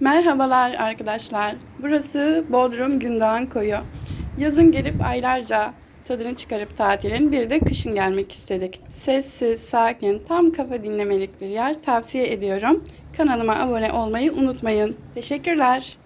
Merhabalar arkadaşlar. Burası Bodrum Gündoğan Koyu. Yazın gelip aylarca tadını çıkarıp tatilin bir de kışın gelmek istedik. Sessiz, sakin, tam kafa dinlemelik bir yer tavsiye ediyorum. Kanalıma abone olmayı unutmayın. Teşekkürler.